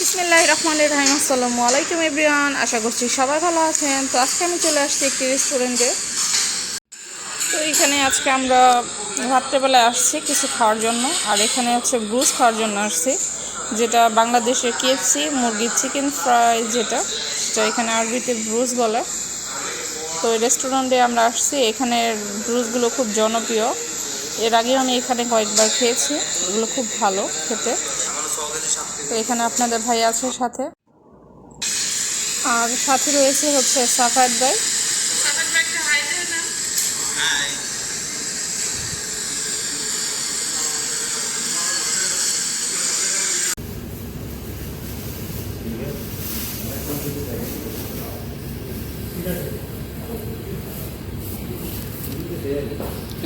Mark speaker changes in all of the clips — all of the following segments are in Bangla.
Speaker 1: বিসমিল্লাহ রহমান রহিম, আসসালামু আলাইকুম এভরিওয়ান, আশা করছি সবাই ভালো আছেন। তো আজকে আমি চলে আসছি একটি রেস্টুরেন্টে। তো এখানে আজকে আমরা রাত্রেবেলায় আসছি কিছু খাওয়ার জন্য, আর এখানে হচ্ছে ব্রুজ খাওয়ার জন্য আসছি, যেটা বাংলাদেশের কেএফসি মুরগির চিকেন ফ্রাই যেটা সেটা এখানে আরবিতে ব্রুজ বলে। তো এই রেস্টুরেন্টে আমরা আসছি এখানের ব্রুজগুলো খুব জনপ্রিয়। এর আগেও আমি এখানে কয়েকবার খেয়েছি, এগুলো খুব ভালো খেতে। তো এখানে আপনাদের ভাই আছে সাথে। আর সাথে রয়েছে হচ্ছে সাফার ভাই।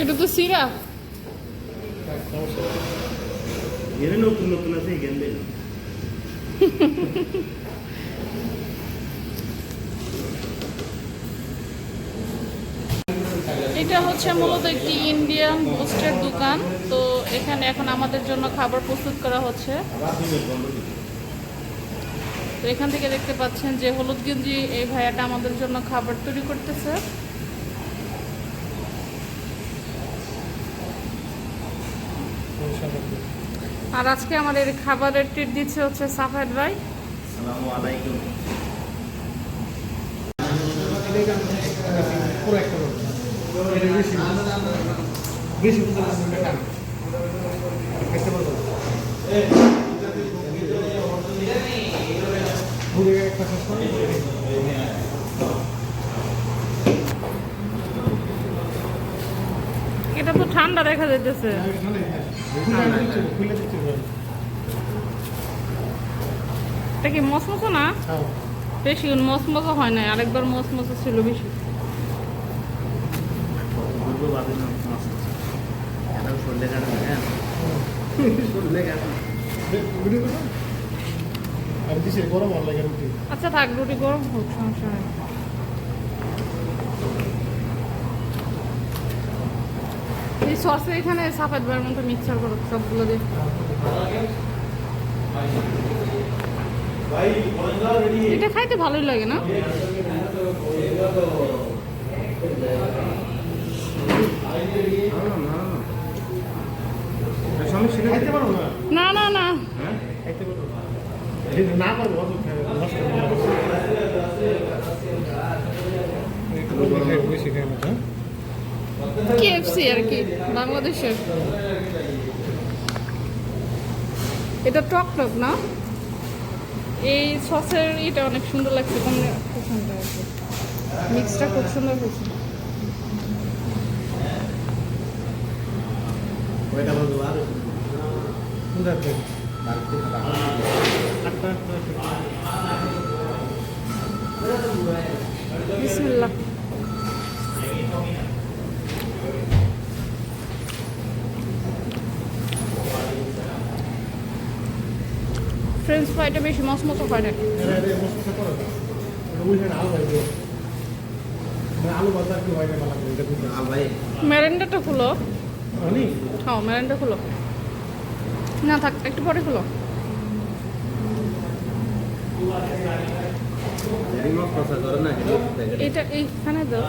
Speaker 1: এটা তো সিরাপ এটা হচ্ছে মূলত একটি ইন্ডিয়ান বোস্টের দোকান। তো এখানে এখন আমাদের জন্য খাবার প্রস্তুত করা হচ্ছে। তো এখান থেকে দেখতে পাচ্ছেন যে হলুদ গেঞ্জি এই ভাইয়াটা আমাদের জন্য খাবার তৈরি করতেছে। আর আজকে আমাদের খাবারের ট্রিট দিচ্ছে হচ্ছে সাফার ভাই।
Speaker 2: আসসালামু আলাইকুম
Speaker 3: একটা রোড এটা বেশি বেশি বুঝতে টান খেতে পারব ঘুরে একটা শেষ করে
Speaker 1: এটা তো ঠান্ডা দেখা যাইতেছে। এটা কি মসমসো না? বেশি মসমসো হয় না আরেকবার মসমসো ছিল বেশি। আচ্ছা থাক, রুটি গরম হোক, সমস্যা নেই। এই সসে এখানে সাফেদ ভাইয়ের মতো মিক্সচার করো সবগুলো দিয়ে। এটা খাইতে ভালোই লাগে না
Speaker 3: না
Speaker 1: না। না না। কেএফসি আর কি বাংলাদেশের। এটা টক টক না? এই সসের এটা অনেক সুন্দর লাগছে আর মিক্সটা খুব সুন্দর হয়েছে। বিসমিল্লাহ। ফ্রেঞ্চ ফ্রাইটা বেশি মসমতো হয় না
Speaker 3: এরা এদের মশলা করো না। ওই জন্য আলু ভাই দিও আলু ভাজা কি না ভালো করে এটা বুঝতে
Speaker 2: আল
Speaker 1: ম্যারেন্ডাটা খুলো। হ্যাঁ ম্যারেন্ডা খুলো। না থাক একটু পরে খুলো। এটা এইখানে দাও।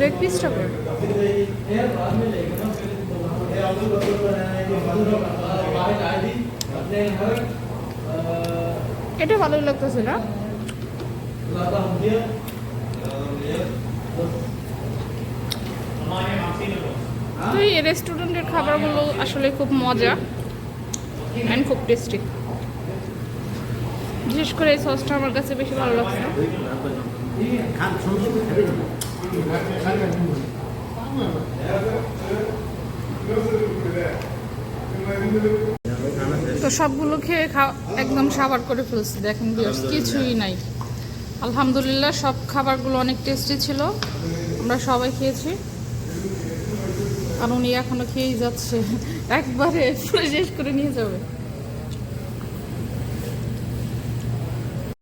Speaker 1: লেগ পিসটা এটা ভালোই লাগতেছে না? তো এই রেস্টুরেন্টের খাবারগুলো আসলে খুব মজা অ্যান্ড খুব টেস্টি বিশেষ করে এই সসটা আমার কাছে বেশি ভালো লাগছে তো সবগুলো খেয়ে একদম সাবার করে ফেলছি, দেখেন বিয়ার্স কিছুই নাই। আলহামদুলিল্লাহ সব খাবারগুলো অনেক টেস্টি ছিল। আমরা সবাই খেয়েছি। উনি এখনও খেয়েই যাচ্ছে। একবারে শেষ করে নিয়ে যাবে।